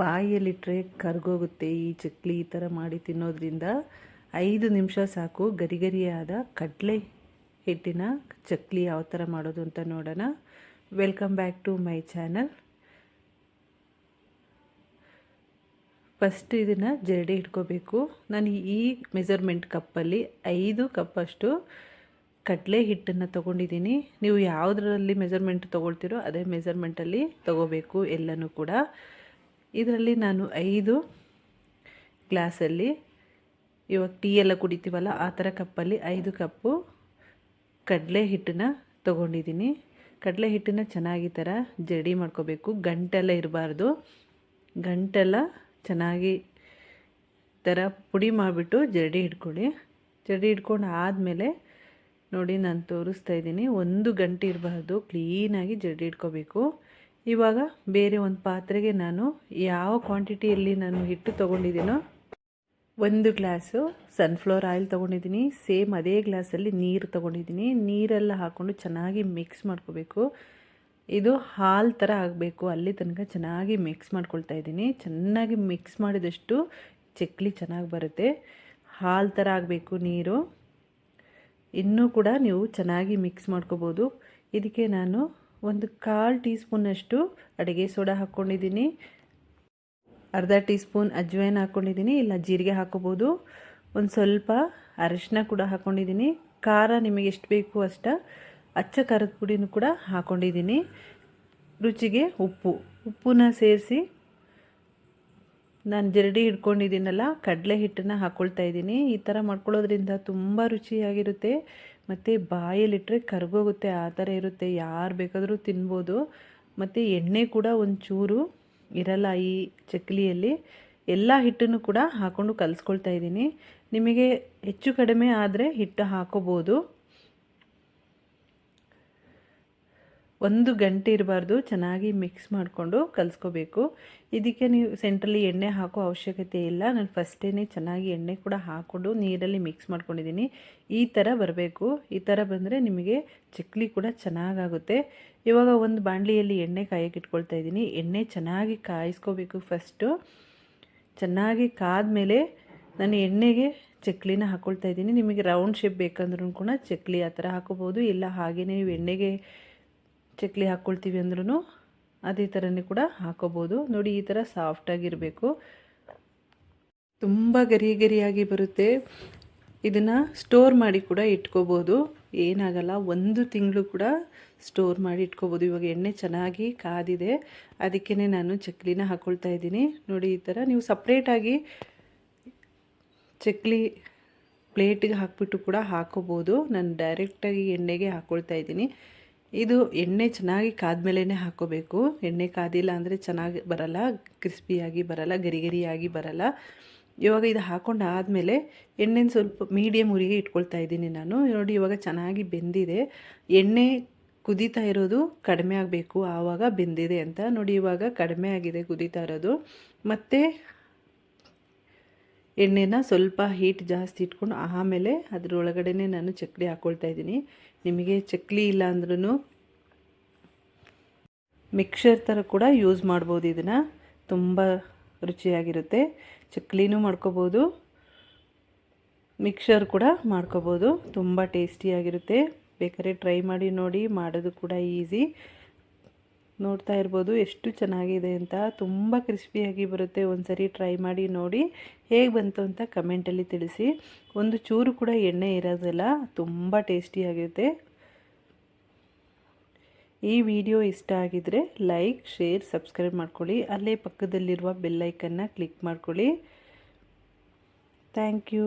ಬಾಯಲ್ಲಿಟ್ಟರೆ ಕರ್ಗೋಗುತ್ತೆ. ಈ ಚಕ್ಲಿ ಈ ಥರ ಮಾಡಿ ತಿನ್ನೋದ್ರಿಂದ ಐದು ನಿಮಿಷ ಸಾಕು. ಗರಿಗರಿಯಾದ ಕಡಲೆ ಹಿಟ್ಟಿನ ಚಕ್ಲಿ ಯಾವ ಥರ ಮಾಡೋದು ಅಂತ ನೋಡೋಣ. Welcome back to my channel. First ಇದನ್ನು ಜರಡಿ ಇಟ್ಕೋಬೇಕು. ನಾನು ಈ ಮೆಜರ್ಮೆಂಟ್ ಕಪ್ಪಲ್ಲಿ ಐದು ಕಪ್ಪಷ್ಟು ಕಡಲೆ ಹಿಟ್ಟನ್ನು ತೊಗೊಂಡಿದ್ದೀನಿ. ನೀವು ಯಾವುದರಲ್ಲಿ ಮೆಜರ್ಮೆಂಟ್ ತೊಗೊಳ್ತೀರೋ ಅದೇ ಮೆಜರ್ಮೆಂಟಲ್ಲಿ ತೊಗೋಬೇಕು ಎಲ್ಲನೂ ಕೂಡ. ಇದರಲ್ಲಿ ನಾನು ಐದು ಗ್ಲಾಸಲ್ಲಿ ಇವಾಗ ಟೀ ಎಲ್ಲ ಕುಡಿತೀವಲ್ಲ ಆ ಥರ ಕಪ್ಪಲ್ಲಿ ಐದು ಕಪ್ಪು ಕಡಲೆ ಹಿಟ್ಟನ್ನ ತೊಗೊಂಡಿದ್ದೀನಿ. ಕಡಲೆ ಹಿಟ್ಟನ್ನ ಚೆನ್ನಾಗಿ ಥರ ಜಡಿ ಮಾಡ್ಕೋಬೇಕು. ಗಂಟೆಲ್ಲ ಇರಬಾರ್ದು. ಗಂಟೆಲ್ಲ ಚೆನ್ನಾಗಿ ಥರ ಪುಡಿ ಮಾಡಿಬಿಟ್ಟು ಜಡಿ ಹಿಡ್ಕೊಳ್ಳಿ. ಜಡಿ ಹಿಡ್ಕೊಂಡು ಆದಮೇಲೆ ನೋಡಿ ನಾನು ತೋರಿಸ್ತಾ ಇದ್ದೀನಿ. ಒಂದು ಗಂಟೆ ಇರಬಾರ್ದು. ಕ್ಲೀನಾಗಿ ಜಡಿ ಇಟ್ಕೋಬೇಕು ಇವಾಗ ಬೇರೆ ಒಂದು ಪಾತ್ರೆಗೆ ನಾನು ಯಾವ ಕ್ವಾಂಟಿಟಿಯಲ್ಲಿ ನಾನು ಹಿಟ್ಟು ತೊಗೊಂಡಿದ್ದೀನೋ ಒಂದು ಗ್ಲಾಸು ಸನ್ಫ್ಲವರ್ ಆಯಿಲ್ ತೊಗೊಂಡಿದ್ದೀನಿ. ಸೇಮ್ ಅದೇ ಗ್ಲಾಸಲ್ಲಿ ನೀರು ತೊಗೊಂಡಿದ್ದೀನಿ. ನೀರೆಲ್ಲ ಹಾಕ್ಕೊಂಡು ಚೆನ್ನಾಗಿ ಮಿಕ್ಸ್ ಮಾಡ್ಕೋಬೇಕು. ಇದು ಹಾಲು ಥರ ಆಗಬೇಕು. ಅಲ್ಲಿ ತನಕ ಚೆನ್ನಾಗಿ ಮಿಕ್ಸ್ ಮಾಡ್ಕೊಳ್ತಾ ಇದ್ದೀನಿ. ಚೆನ್ನಾಗಿ ಮಿಕ್ಸ್ ಮಾಡಿದಷ್ಟು ಚಕ್ಲಿ ಚೆನ್ನಾಗಿ ಬರುತ್ತೆ. ಹಾಲು ಥರ ಆಗಬೇಕು ನೀರು. ಇನ್ನೂ ಕೂಡ ನೀವು ಚೆನ್ನಾಗಿ ಮಿಕ್ಸ್ ಮಾಡ್ಕೋಬೋದು. ಇದಕ್ಕೆ ನಾನು ಒಂದು ಕಾಲು ಟೀ ಸ್ಪೂನಷ್ಟು ಅಡುಗೆ ಸೋಡಾ ಹಾಕ್ಕೊಂಡಿದ್ದೀನಿ. ಅರ್ಧ ಟೀ ಸ್ಪೂನ್ ಅಜ್ವೈನ್ ಹಾಕ್ಕೊಂಡಿದ್ದೀನಿ. ಇಲ್ಲ, ಜೀರಿಗೆ ಹಾಕೋಬೋದು ಒಂದು ಸ್ವಲ್ಪ ಅರಿಶಿನ ಕೂಡ ಹಾಕ್ಕೊಂಡಿದ್ದೀನಿ. ಖಾರ ನಿಮಗೆ ಎಷ್ಟು ಬೇಕು ಅಷ್ಟ ಅಚ್ಚ ಖಾರದ ಪುಡಿನೂ ಕೂಡ ಹಾಕ್ಕೊಂಡಿದ್ದೀನಿ. ರುಚಿಗೆ ಉಪ್ಪು ಉಪ್ಪನ್ನ ಸೇರಿಸಿ ನಾನು ಜರಡಿ ಹಿಡ್ಕೊಂಡಿದ್ದೀನಲ್ಲ, ಕಡಲೆ ಹಿಟ್ಟನ್ನು ಹಾಕ್ಕೊಳ್ತಾ ಇದ್ದೀನಿ. ಈ ಥರ ಮಾಡ್ಕೊಳ್ಳೋದ್ರಿಂದ ತುಂಬ ರುಚಿಯಾಗಿರುತ್ತೆ. ಮತ್ತು ಬಾಯಲ್ಲಿಟ್ಟರೆ ಕರ್ಗೋಗುತ್ತೆ, ಆ ಥರ ಇರುತ್ತೆ. ಯಾರು ಬೇಕಾದರೂ ತಿನ್ಬೋದು. ಮತ್ತು ಎಣ್ಣೆ ಕೂಡ ಒಂಚೂರು ಇರಲ್ಲ ಈ ಚಕ್ಲಿಯಲ್ಲಿ. ಎಲ್ಲ ಹಿಟ್ಟನ್ನು ಕೂಡ ಹಾಕ್ಕೊಂಡು ಕಲಿಸ್ಕೊಳ್ತಾ ಇದ್ದೀನಿ. ನಿಮಗೆ ಹೆಚ್ಚು ಕಡಿಮೆ ಆದರೆ ಹಿಟ್ಟು ಹಾಕೋಬೋದು. ಒಂದು ಗಂಟೆ ಇರಬಾರ್ದು, ಚೆನ್ನಾಗಿ ಮಿಕ್ಸ್ ಮಾಡಿಕೊಂಡು ಕಲಿಸ್ಕೋಬೇಕು. ಇದಕ್ಕೆ ನೀವು ಸೆಂಟ್ರಲ್ಲಿ ಎಣ್ಣೆ ಹಾಕೋ ಅವಶ್ಯಕತೆ ಇಲ್ಲ. ನಾನು ಫಸ್ಟೇ ಚೆನ್ನಾಗಿ ಎಣ್ಣೆ ಕೂಡ ಹಾಕ್ಕೊಂಡು ನೀರಲ್ಲಿ ಮಿಕ್ಸ್ ಮಾಡ್ಕೊಂಡಿದ್ದೀನಿ. ಈ ಥರ ಬರಬೇಕು. ಈ ಥರ ಬಂದರೆ ನಿಮಗೆ ಚಕ್ಲಿ ಕೂಡ ಚೆನ್ನಾಗಾಗುತ್ತೆ. ಇವಾಗ ಒಂದು ಬಾಣಲಿಯಲ್ಲಿ ಎಣ್ಣೆ ಕಾಯಕ್ಕೆ ಇಟ್ಕೊಳ್ತಾ ಇದ್ದೀನಿ. ಎಣ್ಣೆ ಚೆನ್ನಾಗಿ ಕಾಯಿಸ್ಕೋಬೇಕು ಫಸ್ಟು ಚೆನ್ನಾಗಿ ಕಾದ್ಮೇಲೆ ನಾನು ಎಣ್ಣೆಗೆ ಚಕ್ಲಿನ ಹಾಕ್ಕೊಳ್ತಾ ಇದ್ದೀನಿ. ನಿಮಗೆ ರೌಂಡ್ ಶೇಪ್ ಬೇಕಂದ್ರೂ ಕೂಡ ಚಕ್ಲಿ ಆ ಥರ ಹಾಕೋಬೋದು. ಇಲ್ಲ ಹಾಗೆಯೇ ನೀವು ಎಣ್ಣೆಗೆ ಚಕ್ಲಿ ಹಾಕ್ಕೊಳ್ತೀವಿ ಅಂದ್ರೂ ಅದೇ ಥರನೇ ಕೂಡ ಹಾಕೋಬೋದು. ನೋಡಿ ಈ ಥರ ಸಾಫ್ಟಾಗಿರಬೇಕು ತುಂಬ ಗರಿ ಗರಿಯಾಗಿ ಬರುತ್ತೆ. ಇದನ್ನು ಸ್ಟೋರ್ ಮಾಡಿ ಕೂಡ ಇಟ್ಕೋಬೋದು. ಏನಾಗಲ್ಲ, ಒಂದು ತಿಂಗಳು ಕೂಡ ಸ್ಟೋರ್ ಮಾಡಿ ಇಟ್ಕೋಬೋದು. ಇವಾಗ ಎಣ್ಣೆ ಚೆನ್ನಾಗಿ ಕಾದಿದೆ. ಅದಕ್ಕೇ ನಾನು ಚಕ್ಲಿನ ಹಾಕ್ಕೊಳ್ತಾ ಇದ್ದೀನಿ. ನೋಡಿ ಈ ಥರ ನೀವು ಸಪ್ರೇಟಾಗಿ ಚಕ್ಲಿ ಪ್ಲೇಟಿಗೆ ಹಾಕ್ಬಿಟ್ಟು ಕೂಡ ಹಾಕೋಬೋದು. ನಾನು ಡೈರೆಕ್ಟಾಗಿ ಎಣ್ಣೆಗೆ ಹಾಕ್ಕೊಳ್ತಾ ಇದ್ದೀನಿ. ಇದು ಎಣ್ಣೆ ಚೆನ್ನಾಗಿ ಕಾದ್ಮೇಲೆ ಹಾಕೋಬೇಕು. ಎಣ್ಣೆ ಕಾದಿಲ್ಲ ಅಂದರೆ ಚೆನ್ನಾಗಿ ಬರಲ್ಲ, ಕ್ರಿಸ್ಪಿಯಾಗಿ ಬರಲ್ಲ ಗರಿ ಗರಿಯಾಗಿ ಬರಲ್ಲ. ಇವಾಗ ಇದು ಹಾಕೊಂಡು ಆದಮೇಲೆ ಎಣ್ಣೆನ ಸ್ವಲ್ಪ ಮೀಡಿಯಮ್ ಉರಿಗೆ ಇಟ್ಕೊಳ್ತಾ ಇದ್ದೀನಿ ನಾನು. ನೋಡಿ, ಇವಾಗ ಚೆನ್ನಾಗಿ ಬೆಂದಿದೆ. ಎಣ್ಣೆ ಕುದೀತಾ ಇರೋದು ಕಡಿಮೆ ಆಗಬೇಕು, ಆವಾಗ ಬೆಂದಿದೆ ಅಂತ. ನೋಡಿ, ಇವಾಗ ಕಡಿಮೆ ಆಗಿದೆ, ಕುದೀತಾ ಇರೋದು. ಮತ್ತು ಎಣ್ಣೆನ ಸ್ವಲ್ಪ ಹೀಟ್ ಜಾಸ್ತಿ ಇಟ್ಕೊಂಡು ಆಮೇಲೆ ಅದರೊಳಗಡೆ ನಾನು ಚಕ್ಲಿ ಹಾಕ್ಕೊಳ್ತಾ ಇದ್ದೀನಿ. ನಿಮಗೆ ಚಕ್ಲಿ ಇಲ್ಲ ಅಂದ್ರೂ ಮಿಕ್ಸರ್ ಥರ ಕೂಡ ಯೂಸ್ ಮಾಡ್ಬೋದು ಇದನ್ನು. ತುಂಬ ರುಚಿಯಾಗಿರುತ್ತೆ. ಚಕ್ಲಿನೂ ಮಾಡ್ಕೋಬೋದು. ಮಿಕ್ಸರ್ ಕೂಡ ಮಾಡ್ಕೋಬೋದು. ತುಂಬ ಟೇಸ್ಟಿಯಾಗಿರುತ್ತೆ ಬೇಕಾದ್ರೆ ಟ್ರೈ ಮಾಡಿ ನೋಡಿ, ಮಾಡೋದು ಕೂಡ ಈಸಿ ನೋಡ್ತಾ ಇರ್ಬೋದು, ಎಷ್ಟು ಚೆನ್ನಾಗಿದೆ ಅಂತ. ತುಂಬ ಕ್ರಿಸ್ಪಿಯಾಗಿ ಬರುತ್ತೆ. ಒಂದು ಸರಿ ಟ್ರೈ ಮಾಡಿ ನೋಡಿ. ಹೇಗೆ ಬಂತು ಅಂತ ಕಮೆಂಟಲ್ಲಿ ತಿಳಿಸಿ. ಒಂದು ಚೂರು ಕೂಡ ಎಣ್ಣೆ ಇರೋದಿಲ್ಲ. ತುಂಬ ಟೇಸ್ಟಿಯಾಗಿರುತ್ತೆ ಈ ವಿಡಿಯೋ ಇಷ್ಟ ಆಗಿದರೆ ಲೈಕ್ ಶೇರ್ ಸಬ್ಸ್ಕ್ರೈಬ್ ಮಾಡ್ಕೊಳ್ಳಿ. ಅಲ್ಲೇ ಪಕ್ಕದಲ್ಲಿರುವ ಬೆಲ್ಲೈಕನ್ನ ಕ್ಲಿಕ್ ಮಾಡ್ಕೊಳ್ಳಿ. Thank you